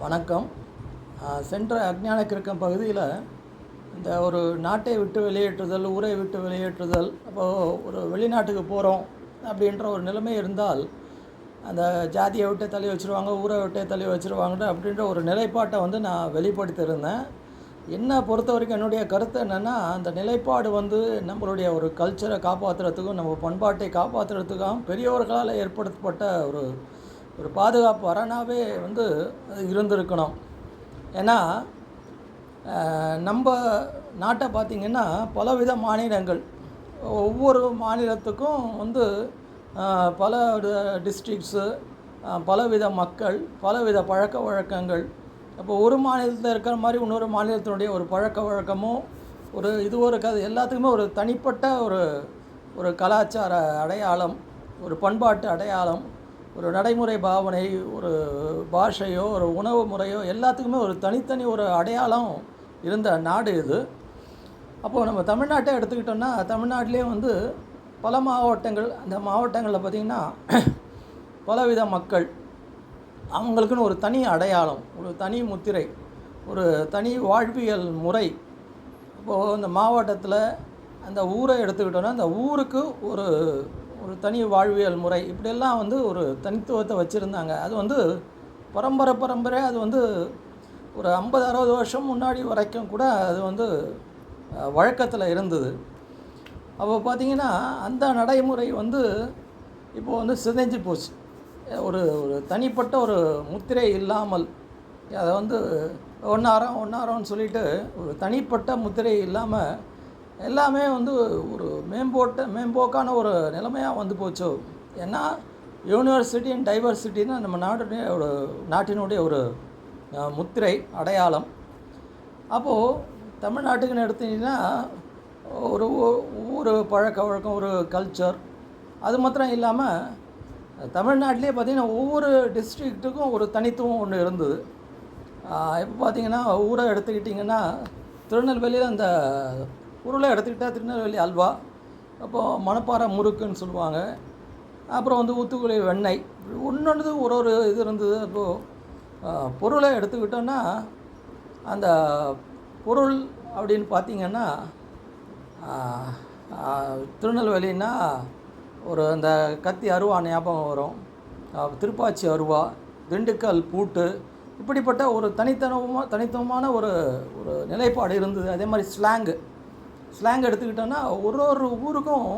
வணக்கம். சென்ற அஜ்ஞான கிருக்கம் பகுதியில் இந்த ஒரு நாட்டை விட்டு வெளியேற்றுதல் ஊரை விட்டு வெளியேற்றுதல் அப்போது ஒரு வெளிநாட்டுக்கு போகிறோம் அப்படின்ற ஒரு நிலைமை இருந்தால் அந்த ஜாதியை விட்டே தள்ளி வச்சுருவாங்க ஊரை விட்டே தள்ளி வச்சுருவாங்க அப்படின்ற ஒரு நிலைப்பாட்டை வந்து நான் வெளிப்படுத்தியிருந்தேன். என்னை பொறுத்த வரைக்கும் என்னுடைய கருத்து என்னென்னா அந்த நிலைப்பாடு வந்து நம்மளுடைய ஒரு கல்ச்சரை காப்பாற்றுறதுக்கும் நம்ம பண்பாட்டை காப்பாற்றுறதுக்கும் பெரியவர்களால் ஏற்படுத்தப்பட்ட ஒரு ஒரு பாதுகாப்பு அரணாகவே வந்து அது இருந்திருக்கணும். ஏன்னா நம்ம நாட்டை பார்த்திங்கன்னா பலவித மாநிலங்கள் ஒவ்வொரு மாநிலத்துக்கும் வந்து பல டிஸ்ட்ரிக்ஸு பலவித மக்கள் பலவித பழக்க வழக்கங்கள். அப்போ ஒரு மாநிலத்தில் இருக்கிற மாதிரி இன்னொரு மாநிலத்தினுடைய ஒரு பழக்க வழக்கமும் ஒரு இது ஒரு எல்லாத்துக்குமே ஒரு தனிப்பட்ட ஒரு ஒரு கலாச்சார அடையாளம் ஒரு பண்பாட்டு அடையாளம் ஒரு நடைமுறை பாவனை ஒரு பாஷையோ ஒரு உணவு முறையோ எல்லாத்துக்குமே ஒரு தனித்தனி ஒரு அடையாளம் இருந்த நாடு இது. அப்போது நம்ம தமிழ்நாட்டை எடுத்துக்கிட்டோம்னா தமிழ்நாட்டிலே வந்து பல மாவட்டங்கள் அந்த மாவட்டங்களில் பார்த்திங்கன்னா பலவித மக்கள் அவங்களுக்குன்னு ஒரு தனி அடையாளம் ஒரு தனி முத்திரை ஒரு தனி வாழ்வியல் முறை. இப்போது இந்த மாவட்டத்தில் அந்த ஊரை எடுத்துக்கிட்டோன்னா அந்த ஊருக்கு ஒரு ஒரு தனி வாழ்வியல் முறை. இப்படியெல்லாம் வந்து ஒரு தனித்துவத்தை வச்சுருந்தாங்க. அது வந்து பரம்பரை பரம்பரை அது வந்து ஒரு ஐம்பது அறுபது வருஷம் முன்னாடி வரைக்கும் கூட அது வந்து வழக்கத்தில் இருந்தது. அப்போ பார்த்தீங்கன்னா அந்த நடைமுறை வந்து இப்போது வந்து சிதைஞ்சு போச்சு. ஒரு ஒரு தனிப்பட்ட ஒரு முத்திரை இல்லாமல் அதை வந்து ஒன்றாரம் ஒன்றாரம்னு சொல்லிட்டு ஒரு தனிப்பட்ட முத்திரை இல்லாமல் எல்லாமே வந்து ஒரு மேம்போட்ட மேம்போக்கான ஒரு நிலைமையாக வந்து போச்சு. ஏன்னா யூனிவர்சிட்டி அண்ட் டைவர்சிட்டின்னு நம்ம நாட்டுடைய ஒரு நாட்டினுடைய ஒரு முத்திரை அடையாளம். அப்போது தமிழ்நாட்டுக்குன்னு எடுத்தீங்கன்னா ஒரு ஊ- ஊர் பழக்க வழக்கம் ஒரு கல்ச்சர் அது மாத்திரம் இல்லாமல் தமிழ்நாட்டிலே பார்த்திங்கன்னா ஒவ்வொரு டிஸ்ட்ரிக்ட்டுக்கும் ஒரு தனித்துவம் ஒன்று இருந்தது. இப்போ பார்த்திங்கன்னா ஊரை எடுத்துக்கிட்டிங்கன்னா திருநெல்வேலியில் அந்த ஊரில் எடுத்துக்கிட்டால் திருநெல்வேலி அல்வா அப்போது மணப்பாறை முறுக்குன்னு சொல்லுவாங்க. அப்புறம் வந்து ஊத்துக்குழி வெண்ணெய் ஒன்று ஒரு ஒரு இது இருந்தது. அப்போது பொருளை எடுத்துக்கிட்டோன்னா அந்த பொருள் அப்படின்னு பார்த்தீங்கன்னா திருநெல்வேலின்னா ஒரு அந்த கத்தி அருவா ஞாபகம் வரும். திருப்பாச்சி அருவா திண்டுக்கல் பூட்டு இப்படிப்பட்ட ஒரு தனித்தனமாக தனித்துவமான ஒரு ஒரு நிலைப்பாடு இருந்தது. அதே மாதிரி ஸ்லாங்கு. ஸ்லாங் எடுத்துக்கிட்டோன்னா ஒரு ஒரு ஊருக்கும்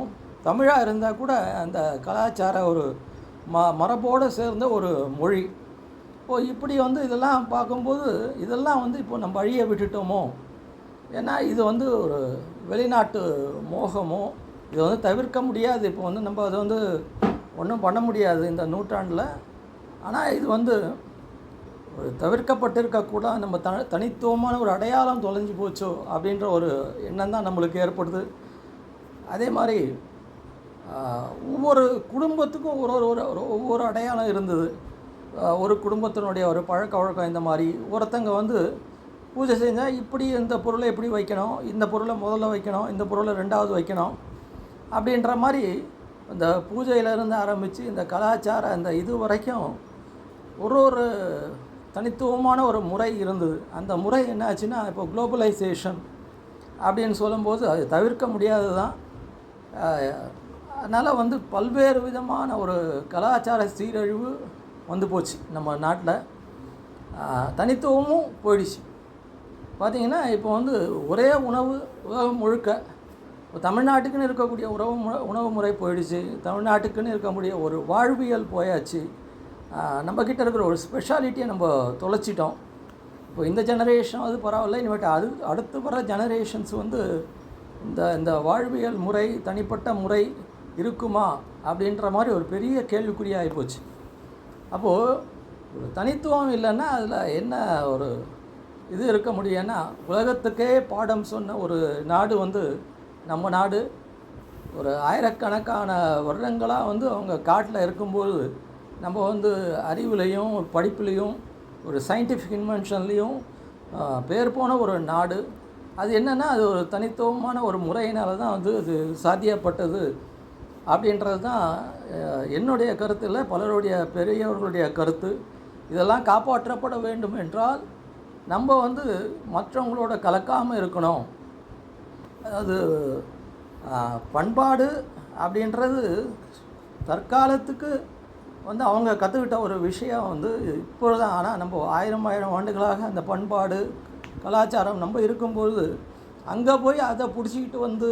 தமிழாக இருந்தால் கூட அந்த கலாச்சார ஒரு ம மரபோடு சேர்ந்த ஒரு மொழி. இப்போ இப்படி வந்து இதெல்லாம் பார்க்கும்போது இதெல்லாம் வந்து இப்போ நம்ம அழிய விட்டுட்டோமோ? ஏன்னா இது வந்து ஒரு வெளிநாட்டு மோகமோ? இது வந்து தவிர்க்க முடியாது. இப்போ வந்து நம்ம அதை வந்து ஒன்றும் பண்ண முடியாது இந்த நூற்றாண்டில். ஆனால் இது வந்து ஒரு தவிர்க்கப்பட்டிருக்கக்கூட நம்ம த தனித்துவமான ஒரு அடையாளம் தொலைஞ்சு போச்சோ அப்படின்ற ஒரு எண்ணம் தான் நம்மளுக்கு ஏற்படுது. அதே மாதிரி ஒவ்வொரு குடும்பத்துக்கும் ஒரு ஒரு ஒரு ஒவ்வொரு அடையாளம் இருந்தது. ஒரு குடும்பத்தினுடைய ஒரு பழக்க வழக்கம் இந்த மாதிரி. ஒருத்தங்க வந்து பூஜை செஞ்சால் இப்படி இந்த பொருளை எப்படி வைக்கணும் இந்த பொருளை முதல்ல வைக்கணும் இந்த பொருளை ரெண்டாவது வைக்கணும் அப்படின்ற மாதிரி இந்த பூஜையிலேருந்து ஆரம்பித்து இந்த கலாச்சாரம் இந்த இது வரைக்கும் ஒரு ஒரு தனித்துவமான ஒரு முறை இருந்தது. அந்த முறை என்ன ஆச்சுன்னா இப்போ குளோபலைசேஷன் அப்படின்னு சொல்லும்போது அது தவிர்க்க முடியாது தான் அதனால் வந்து பல்வேறு விதமான ஒரு கலாச்சார சீரழிவு வந்து போச்சு நம்ம நாட்டில். தனித்துவமும் போயிடுச்சு. பார்த்திங்கன்னா இப்போ வந்து ஒரே உணவு உலகம் முழுக்க இப்போ தமிழ்நாட்டுக்குன்னு இருக்கக்கூடிய உறவு மு- உணவு முறை போயிடுச்சு. தமிழ்நாட்டுக்குன்னு இருக்கக்கூடிய ஒரு வாழ்வியல் போயாச்சு. நம்மக்கிட்ட இருக்கிற ஒரு ஸ்பெஷாலிட்டியை நம்ம தொலைச்சிட்டோம். இப்போ இந்த ஜெனரேஷன் அது பரவாயில்ல இனிமேட்டு அது அடுத்து வர ஜெனரேஷன்ஸ் வந்து இந்த இந்த வாழ்வியல் முறை தனிப்பட்ட முறை இருக்குமா அப்படின்ற மாதிரி ஒரு பெரிய கேள்விக்குறியாகி போச்சு. அப்போது ஒரு தனித்துவம் இல்லைன்னா அதில் என்ன ஒரு இது இருக்க முடியும்னா உலகத்துக்கே பாடம் சொன்ன ஒரு நாடு வந்து நம்ம நாடு. ஒரு ஆயிரக்கணக்கான வருடங்களாக வந்து அவங்க காட்டில் இருக்கும்போது நம்ம வந்து அறிவுலையும் படிப்புலேயும் ஒரு சயின்டிஃபிக் இன்வென்ஷன்லேயும் பேர் போன ஒரு நாடு. அது என்னென்னா அது ஒரு தனித்துவமான ஒரு முறையினால் தான் வந்து அது சாத்தியப்பட்டது அப்படின்றது தான் என்னுடைய கருத்தில் பலருடைய பெரியவர்களுடைய கருத்து. இதெல்லாம் காப்பாற்றப்பட வேண்டும் என்றால் நம்ம வந்து மற்றவங்களோட கலக்காமல் இருக்கணும். அது பண்பாடு அப்படின்றது தற்காலத்துக்கு வந்து அவங்க கற்றுக்கிட்ட ஒரு விஷயம் வந்து இப்பொழுது ஆனால் நம்ம ஆயிரம் ஆயிரம் ஆண்டுகளாக அந்த பண்பாடு கலாச்சாரம் நம்ம இருக்கும்பொழுது அங்கே போய் அதை பிடிச்சிக்கிட்டு வந்து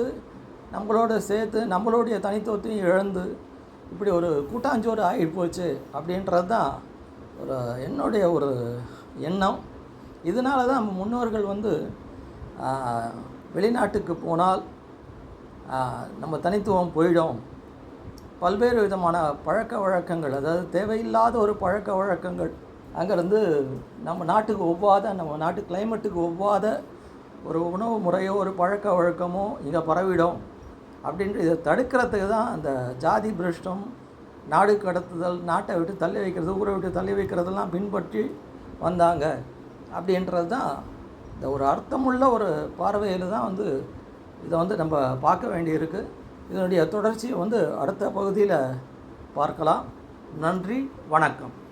நம்மளோட சேர்த்து நம்மளுடைய தனித்துவத்தையும் இழந்து இப்படி ஒரு கூட்டாஞ்சோறு ஆகி போச்சு அப்படின்றது தான் ஒரு என்னுடைய ஒரு எண்ணம். இதனால தான் நம்ம முன்னோர்கள் வந்து வெளிநாட்டுக்கு போனால் நம்ம தனித்துவம் போயிடும். பல்வேறு விதமான பழக்க வழக்கங்கள் அதாவது தேவையில்லாத ஒரு பழக்க வழக்கங்கள். அங்கேருந்து நம்ம நாட்டுக்கு ஒவ்வாத நம்ம நாட்டு கிளைமேட்டுக்கு ஒவ்வாத ஒரு உணவு முறையோ ஒரு பழக்க வழக்கமோ இங்கே பரவிடும். அப்படின்ற இதை தடுக்கிறதுக்கு தான் அந்த ஜாதி பிரஷ்டம் நாடு கடத்துதல் நாட்டை விட்டு தள்ளி வைக்கிறது ஊரை விட்டு தள்ளி வைக்கிறதெல்லாம் பின்பற்றி வந்தாங்க. அப்படின்றது தான் இந்த ஒரு அர்த்தமுள்ள ஒரு பார்வையில் தான் வந்து இதை வந்து நம்ம பார்க்க வேண்டியிருக்கு. இதனுடைய தொடர்ச்சியை வந்து அடுத்த பகுதியில் பார்க்கலாம். நன்றி வணக்கம்.